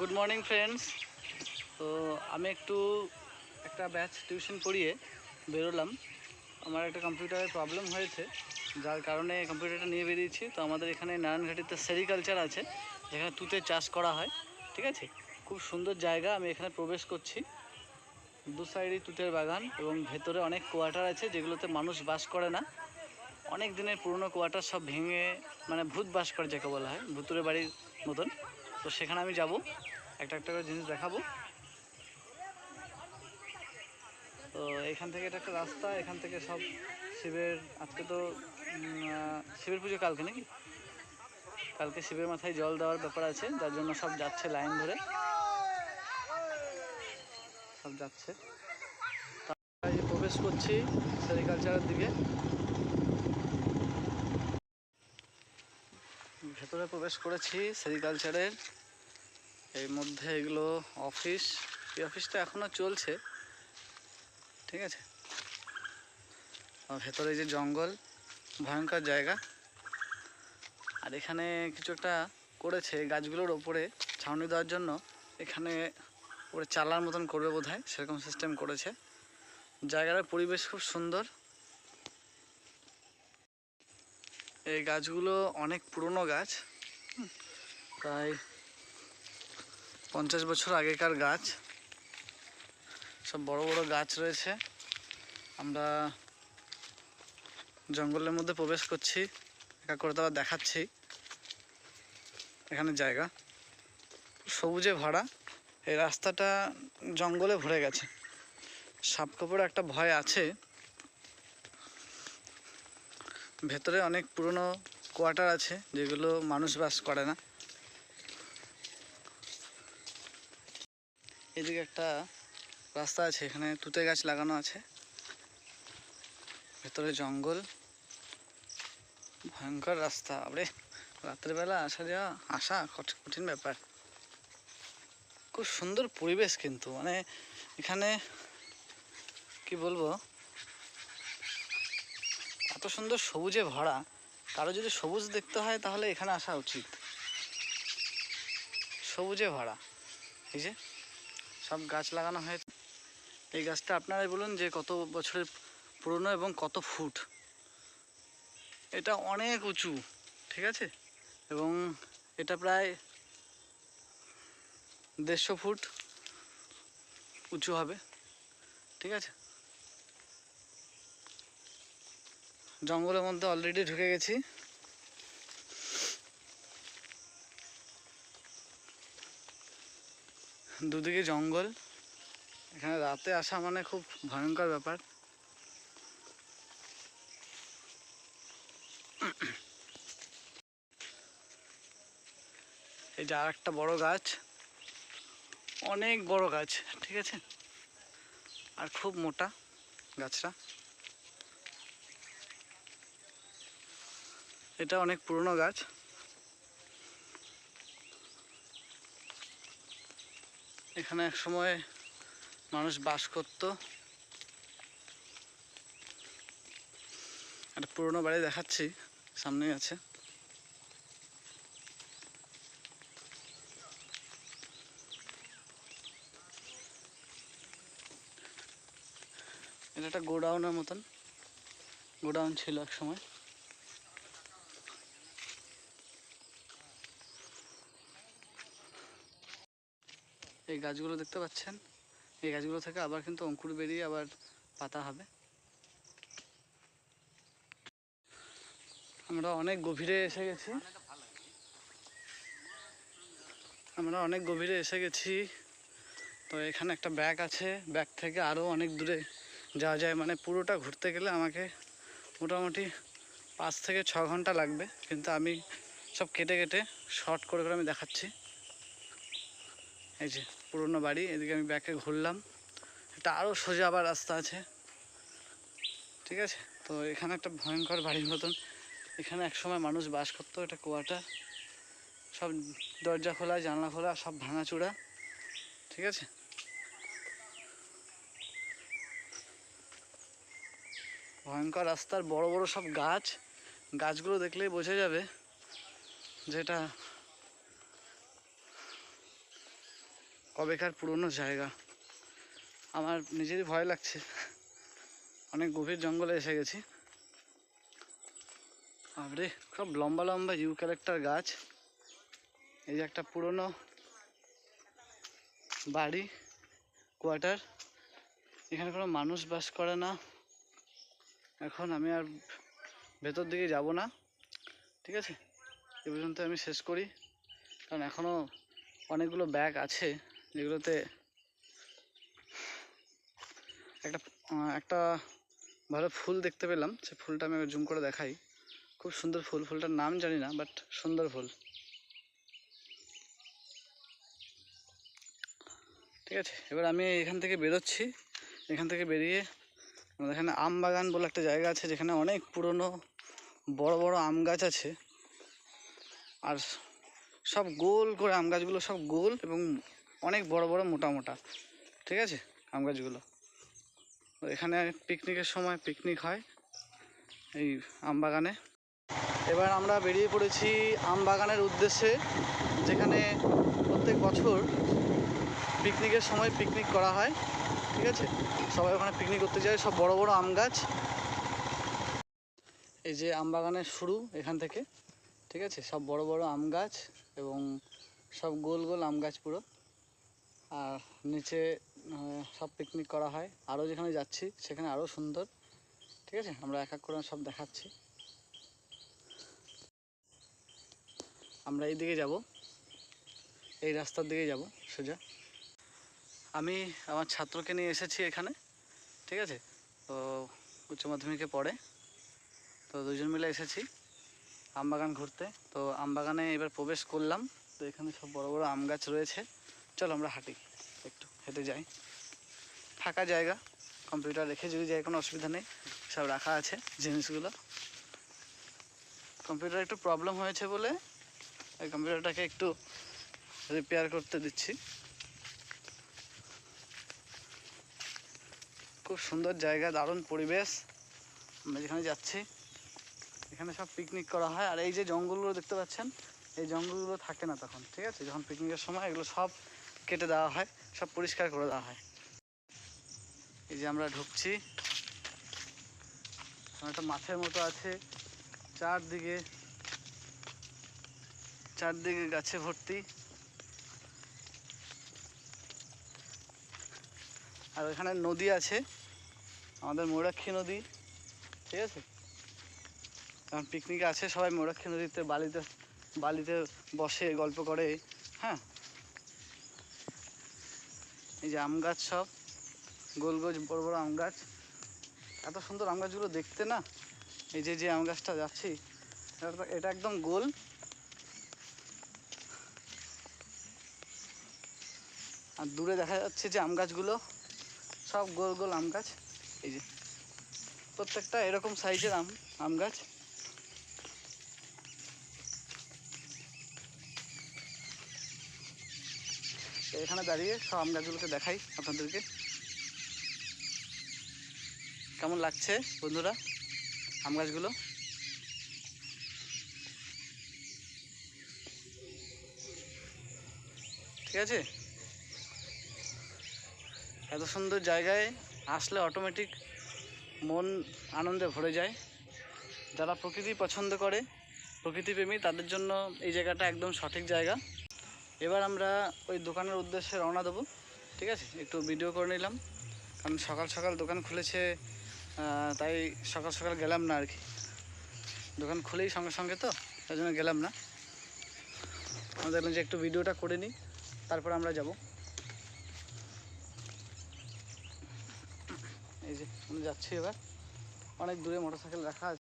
Good morning friends তো আমি একটু একটা ব্যাচ টিউশন পড়িয়ে বেরোলাম। আমার একটা কম্পিউটারের প্রবলেম হয়েছে, যার কারণে কম্পিউটারটা নিয়ে বেরিয়েছি। তো আমাদের এখানে নারায়ণঘাটিতে সেরিকালচার আছে, যেখানে তুতে চাষ করা হয়, ঠিক আছে? খুব সুন্দর জায়গা, আমি এখানে প্রবেশ করছি। দু সাইডে তুতের বাগান এবং ভেতরে অনেক কোয়ার্টার আছে, যেগুলোতে মানুষ বাস করে না। অনেক দিনের পুরনো কোয়ার্টার সব ভেঙে মানে ভূত বাস করে, যাকে বলা হয় ভুতুরে বাড়ির মতন। তো সেখানে আমি যাব। একটা একটা করে জিনিস দেখাবো। তো এখান থেকে এটা একটা রাস্তা, এখান থেকে সব শিবের, আজকে তো শিবের পুজো কালকে নাকি? কালকে শিবের মাথায় জল দেওয়ার ব্যাপার আছে, যার জন্য সব যাচ্ছে লাইন ধরে। সব যাচ্ছে। প্রবেশ করছি সেরিকালচারের দিকে। ভেতরে প্রবেশ করেছি সেরিকালচারের। এর মধ্যে এগুলো অফিস এই অফিসটা এখনও চলছে। ঠিক আছে? ভেতরে যে জঙ্গল, ভয়ঙ্কর জায়গা। আর এখানে কিছু একটা করেছে, গাছগুলোর ওপরে ছাউনি দেওয়ার জন্য। এখানে ওপরে চালার মতন করবে বোধ হয় সেরকম সিস্টেম করেছে। জায়গাটার পরিবেশ খুব সুন্দর। এই গাছগুলো অনেক পুরনো গাছ। প্রায় পঞ্চাশ বছর আগেকার গাছ। সব বড় বড় গাছ রয়েছে। আমরা জঙ্গলের মধ্যে প্রবেশ করছি, একা করে তারপর দেখাচ্ছি। এখানে জায়গা। সবুজে ভরা। এই রাস্তাটা জঙ্গলে ভরে গেছে। সাপ কাপড় একটা ভয় আছে। ভেতরে অনেক পুরনো কোয়ার্টার আছে, যেগুলো মানুষ বাস করে না এদিকে একটা রাস্তা আছে, এখানে তুতে গাছ লাগানো আছে। ভেতরে জঙ্গল। ভয়ঙ্কর রাস্তা আরে রাত্রেবেলা আসা যাওয়া, আসা কঠ- কঠিন ব্যাপার। খুব সুন্দর পরিবেশ কিন্তু মানে এখানে, কি বলব? এত সুন্দর সবুজে ভরা, কারও যদি সবুজ দেখতে হয়, তাহলে এখানে আসা উচিত। সবুজে ভরা, এই যে। সব গাছ লাগানো হয়েছে। এই গাছটা আপনারাই বলুন যে কত বছরের পুরনো এবং কত ফুট। এটা অনেক উঁচু, ঠিক আছে? এবং এটা প্রায় দেড়শো ফুট উঁচু হবে, ঠিক আছে? জঙ্গলের মধ্যে অলরেডি ঢুকে গেছি। দুদিকে জঙ্গল। এখানে রাতে আসা মানে খুব ভয়ঙ্কর ব্যাপার। এই যে আর একটা বড় গাছ। অনেক বড় গাছ, ঠিক আছে? আর খুব মোটা গাছটা। এটা অনেক পুরনো গাছ। এখানে এক সময় মানুষ বাস করত। একটা পুরনো বাড়ি দেখাচ্ছি, সামনেই আছে। এটা একটা গোডাউনের মতন। গোডাউন ছিল এক সময়। এই গাছগুলো দেখতে পাচ্ছেন? এই গাছগুলো থেকে আবার কিন্তু অঙ্কুর বেরিয়ে আবার পাতা হবে। আমরা অনেক গভীরে এসে গেছি। আমরা অনেক গভীরে এসে গেছি। তো এখানে একটা ব্যাগ আছে। ব্যাগ থেকে আরও অনেক দূরে যাওয়া যায়। মানে পুরোটা ঘুরতে গেলে আমাকে মোটামুটি পাঁচ থেকে ছ ঘণ্টা লাগবে। কিন্তু আমি সব কেটে কেটে শর্ট করে করে আমি দেখাচ্ছি। এই যে পুরনো বাড়ি, এদিকে আমি ব্যাকে ঘুরলাম। এটা আরও সোজা আবার রাস্তা আছে। ঠিক আছে? তো এখানে একটা ভয়ঙ্কর বাড়ির মতন। এখানে একসময় মানুষ বাস করতো, এটা কুয়াটা। সব দরজা খোলা, জানলা খোলা, সব ভাঙাচোরা। ঠিক আছে? ভয়ঙ্কর রাস্তার বড় বড় সব গাছ। গাছগুলো দেখলেই বোঝা যাবে যেটা কবেকার পুরনো জায়গা। আমার নিজেরই ভয় লাগছে। অনেক গভীর জঙ্গলে এসে গেছি। বাপরে সব লম্বা লম্বা ইউ ক্যারেক্টার গাছ। এই যে একটা পুরনো বাড়ি কোয়ার্টার এখানে কোনো মানুষ বাস করে না। এখন আমি আর ভেতর দিকে যাব না। ঠিক আছে? এ পর্যন্ত আমি শেষ করি। কারণ এখনও অনেকগুলো ব্যাগ আছে। যেগুলোতে একটা একটা ভালো ফুল দেখতে পেলাম। সে ফুলটা আমি জুম করে দেখাই। খুব সুন্দর ফুল, ফুলটার নাম জানি না, বাট সুন্দর ফুল। ঠিক আছে, এবার আমি এখান থেকে বেরোচ্ছি। এখান থেকে বেরিয়ে আমাদের এখানে আম বাগান বলে একটা জায়গা আছে, যেখানে অনেক পুরনো বড় বড় আম গাছ আছে। আর সব গোল করে, আম গাছগুলো সব গোল এবং অনেক বড় বড় মোটা মোটা। ঠিক আছে? আম গাছগুলো। এখানে পিকনিকের সময় পিকনিক হয় এই আম বাগানে। এবার আমরা বেরিয়ে পড়েছি আম বাগানের উদ্দেশ্যে, যেখানে প্রত্যেক বছর পিকনিকের সময় পিকনিক করা হয়। ঠিক আছে? সবাই ওখানে পিকনিক করতে যায়, সব বড় বড় আম গাছ। এই যে আম বাগানের শুরু এখান থেকে। ঠিক আছে? সব বড় বড় আম গাছ এবং সব গোল গোল আম গাছ পুরো। আর নিচে সব পিকনিক করা হয়। আরও যেখানে যাচ্ছি, সেখানে আরও সুন্দর। ঠিক আছে? আমরা এক এক করে সব দেখাচ্ছি। আমরা এই দিকে যাব। এই রাস্তার দিকে যাব, সোজা। আমি আমার ছাত্রকে নিয়ে এসেছি এখানে। ঠিক আছে? তো উচ্চ মাধ্যমিকে পড়ে। তো দুজন মিলে এসেছি আমবাগান ঘুরতে। তো আমবাগানে এবার প্রবেশ করলাম। তো এখানে সব বড় বড় আম গাছ রয়েছে। চলো আমরা হাঁটি, একটু হেঁটে যাই। ফাঁকা জায়গা কম্পিউটার রেখে যদি যাই, কোনো অসুবিধা নেই, সব রাখা আছে জিনিসগুলো। কম্পিউটার একটু প্রবলেম হয়েছে বলে এই কম্পিউটারটাকে একটু রিপেয়ার করতে দিচ্ছি। খুব সুন্দর জায়গা, দারুণ পরিবেশ। আমরা যেখানে যাচ্ছি, এখানে সব পিকনিক করা হয়। আর এই যে জঙ্গলগুলো দেখতে পাচ্ছেন, এই জঙ্গলগুলো থাকে না তখন, ঠিক আছে? যখন পিকনিকের সময় এগুলো সব কেটে দেওয়া হয়, সব পরিষ্কার করে দেওয়া হয়। এই যে আমরা ঢুকছি। একটা মাঠের মতো আছে, চারদিকে চারদিকে গাছে ভর্তি। আর ওখানে নদী আছে, আমাদের ময়ূরাক্ষী নদী, ঠিক আছে? কারণ পিকনিকে আছে সবাই ময়ূরাক্ষী নদীতে বালিতে বালিতে বসে, গল্প করে হ্যাঁ? এই যে আম গাছ সব গোল গোল বড় বড় আম গাছ। এত সুন্দর আম গাছগুলো দেখতে না? এই যে যে আম গাছটা যাচ্ছি, এটা- একদম গোল। আর দূরে দেখা যাচ্ছে যে আম গাছগুলো, সব গোল গোল আম গাছ। এই যে, প্রত্যেকটা এরকম সাইজের আম আম গাছ। তো এখানে দাঁড়িয়ে সব আম গাছগুলোকে দেখাই আপনাদেরকে। কেমন লাগছে বন্ধুরা আম গাছগুলো? ঠিক আছে? এত সুন্দর জায়গায় আসলে অটোমেটিক মন আনন্দে ভরে যায়। যারা প্রকৃতি পছন্দ করে, প্রকৃতিপ্রেমী, তাদের জন্য এই জায়গাটা একদম সঠিক জায়গা। এবার আমরা ওই দোকানের উদ্দেশ্যে রওনা দেবো, ঠিক আছে? একটু ভিডিও করে নিলাম, কারণ সকাল সকাল দোকান খুলেছে তাই সকাল সকাল গেলাম না আর কি। দোকান খুলেই সঙ্গে সঙ্গে তো, তাই জন্য গেলাম না। আমরা দেখলাম যে একটু ভিডিওটা করে নিই, তারপর আমরা যাব। এই যে, আমি যাচ্ছি এবার। অনেক দূরে মোটরসাইকেল রাখা আছে।